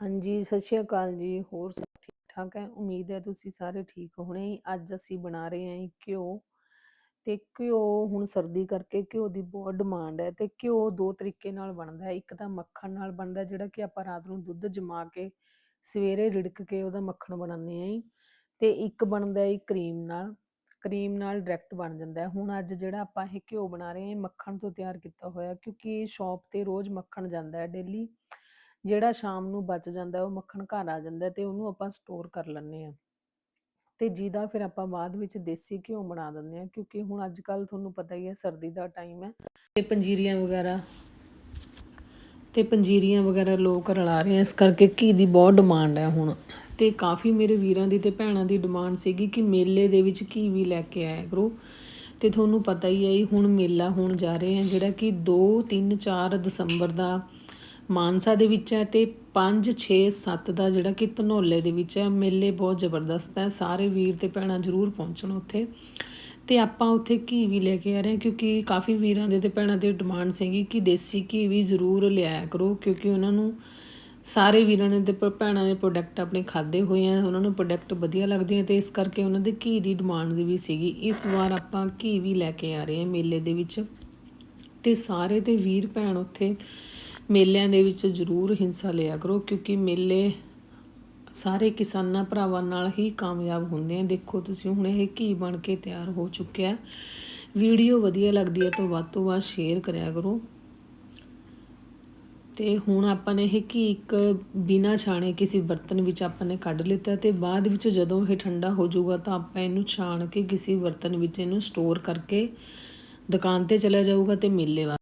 ਹਾਂਜੀ, ਸਤਿ ਸ਼੍ਰੀ ਅਕਾਲ ਜੀ। ਹੋਰ ਸਭ ਠੀਕ-ਠਾਕ ਹੈ? ਉਮੀਦ ਹੈ ਤੁਸੀਂ ਸਾਰੇ ਠੀਕ ਹੋਣੇ। ਅੱਜ ਅਸੀਂ ਬਣਾ ਰਹੇ ਹਾਂ ਜੀ ਘਿਓ ਤੇ ਘਿਓ ਹੁਣ ਸਰਦੀ ਕਰਕੇ ਘਿਓ ਦੀ ਬਹੁਤ ਡਿਮਾਂਡ ਹੈ ਤੇ ਘਿਓ ਦੋ ਤਰੀਕੇ ਨਾਲ ਬਣਦਾ ਹੈ। ਇੱਕ ਤਾਂ ਮੱਖਣ ਨਾਲ ਬਣਦਾ ਜਿਹੜਾ ਕਿ ਆਪਾਂ ਰਾਤ ਨੂੰ ਦੁੱਧ ਜਮਾ ਕੇ ਸਵੇਰੇ ਰਿੜਕ ਕੇ ਉਹਦਾ ਮੱਖਣ ਬਣਾਉਂਦੇ ਹਾਂ ਜੀ ਤੇ ਇੱਕ ਬਣਦਾ ਹੈ ਕਰੀਮ ਨਾਲ ਕਰੀਮ ਨਾਲ ਡਾਇਰੈਕਟ ਬਣ ਜਾਂਦਾ ਹੈ। ਹੁਣ ਅੱਜ ਜਿਹੜਾ ਆਪਾਂ ਇਹ ਘਿਓ ਬਣਾ ਰਹੇ ਹਾਂ ਇਹ ਮੱਖਣ ਤੋਂ ਤਿਆਰ ਕੀਤਾ ਹੋਇਆ ਕਿਉਂਕਿ ਇਹ ਸ਼ਾਪ ਤੇ ਰੋਜ਼ ਮੱਖਣ ਜਾਂਦਾ ਹੈ ਡੇਲੀ ਜਿਹੜਾ ਸ਼ਾਮ ਨੂੰ ਬਚ ਜਾਂਦਾ, ਉਹ ਮੱਖਣ ਘਰ ਆ ਜਾਂਦਾ ਤੇ ਉਹਨੂੰ ਆਪਾਂ ਸਟੋਰ ਕਰ ਲੈਂਦੇ ਹਾਂ। ਤੇ ਜਿਹਦਾ ਫਿਰ ਆਪਾਂ ਬਾਅਦ ਵਿੱਚ ਦੇਸੀ ਘਿਓ ਬਣਾ ਦਿੰਦੇ ਹਾਂ, ਕਿਉਂਕਿ ਹੁਣ ਅੱਜ ਕੱਲ ਤੁਹਾਨੂੰ ਪਤਾ ਹੀ ਹੈ ਸਰਦੀ ਦਾ ਟਾਈਮ ਹੈ। ਤੇ ਪੰਜੀਰੀਆਂ ਵਗੈਰਾ ਤੇ ਪੰਜੀਰੀਆਂ ਵਗੈਰਾ ਲੋਕ ਰਲਾ ਰਹੇ ਆ, ਇਸ ਕਰਕੇ ਘੀ ਦੀ ਬਹੁਤ ਡਿਮਾਂਡ ਹੈ ਹੁਣ। ਤੇ ਕਾਫੀ ਮੇਰੇ ਵੀਰਾਂ ਦੀ ਤੇ ਭੈਣਾਂ ਦੀ ਡਿਮਾਂਡ ਸੀਗੀ ਕਿ ਮੇਲੇ ਦੇ ਵਿੱਚ ਘੀ ਵੀ ਲੈ ਕੇ ਆਇਆ ਕਰੋ। ਤੇ ਤੁਹਾਨੂੰ ਪਤਾ ਹੀ ਹੈ ਹੁਣ ਮੇਲਾ ਹੋਣ ਜਾ ਰਹੇ ਆ ਜਿਹੜਾ ਕਿ 2 3 4 ਦਸੰਬਰ ਦਾ ਮਾਨਸਾ ਦੇ ਵਿੱਚ ਹੈ ਅਤੇ ਪੰਜ 6 7 ਦਾ ਜਿਹੜਾ ਕਿ ਧਨੋਲੇ ਦੇ ਵਿੱਚ ਹੈ। ਮੇਲੇ ਬਹੁਤ ਜ਼ਬਰਦਸਤ ਹੈ। ਸਾਰੇ ਵੀਰ ਤੇ ਭੈਣਾਂ ਜ਼ਰੂਰ ਪਹੁੰਚਣ ਉੱਥੇ। ਤੇ ਆਪਾਂ ਉੱਥੇ ਘੀ ਵੀ ਲੈ ਕੇ ਆ ਰਹੇ ਹਾਂ ਕਿਉਂਕਿ ਕਾਫੀ ਵੀਰਾਂ ਦੇ ਤੇ ਭੈਣਾਂ ਦੀ ਡਿਮਾਂਡ ਸੀਗੀ ਕਿ ਦੇਸੀ ਘੀ ਵੀ ਜ਼ਰੂਰ ਲਿਆਇਆ ਕਰੋ ਕਿਉਂਕਿ ਉਹਨਾਂ ਨੂੰ ਸਾਰੇ ਵੀਰਾਂ ਨੇ ਤੇ ਭ- ਭੈਣਾਂ ਨੇ ਪ੍ਰੋਡਕਟ ਆਪਣੇ ਖਾਦੇ ਹੋਏ ਆ। ਉਹਨਾਂ ਨੂੰ ਪ੍ਰੋਡਕਟ ਵਧੀਆ ਲੱਗਦੇ ਆ ਤੇ ਇਸ ਕਰਕੇ ਉਹਨਾਂ ਦੇ ਘੀ ਦੀ ਡਿਮਾਂਡ ਵੀ ਸੀਗੀ। ਇਸ ਵਾਰ ਆਪਾਂ ਘੀ ਵੀ ਲੈ ਕੇ ਆ ਰਹੇ ਹਾਂ ਮੇਲੇ ਦੇ ਵਿੱਚ। ਤੇ ਸਾਰੇ ਤੇ ਵੀਰ, ਭੈਣ ਉੱਥੇ ਮੇਲਿਆਂ ਦੇ ਵਿੱਚ ਜ਼ਰੂਰ ਹਿੱਸਾ ਲਿਆ ਕਰੋ, ਕਿਉਂਕਿ ਮੇਲੇ ਸਾਰੇ ਕਿਸਾਨਾਂ ਭਰਾਵਾਂ ਨਾਲ ਹੀ ਕਾਮਯਾਬ ਹੁੰਦੇ ਆ। ਦੇਖੋ ਤੁਸੀਂ ਹੁਣ ਇਹ ਘੀ ਬਣ ਕੇ ਤਿਆਰ ਹੋ ਚੁੱਕਿਆ ਵੀਡੀਓ ਵਧੀਆ ਲੱਗਦੀ ਹੈ ਤਾਂ ਵੱਧ ਤੋਂ ਵੱਧ ਸ਼ੇਅਰ ਕਰਿਆ ਕਰੋ। ਤੇ ਹੁਣ ਆਪਾਂ ਨੇ ਇਹ ਘੀ ਇੱਕ ਬਿਨਾ ਛਾਣੇ ਕਿਸੇ ਬਰਤਨ ਵਿੱਚ ਆਪਾਂ ਨੇ ਕੱਢ ਲਿੱਤਾ ਤੇ ਬਾਅਦ ਵਿੱਚ ਜਦੋਂ ਇਹ ਠੰਡਾ ਹੋ ਜਾਊਗਾ ਤਾਂ ਆਪਾਂ ਇਹਨੂੰ ਛਾਣ ਕੇ ਕਿਸੇ ਬਰਤਨ ਵਿੱਚ ਇਹਨੂੰ ਸਟੋਰ ਕਰਕੇ ਦੁਕਾਨ ਤੇ ਚਲਾ ਜਾਊਗਾ ਤੇ ਮੇਲੇ ਵਾ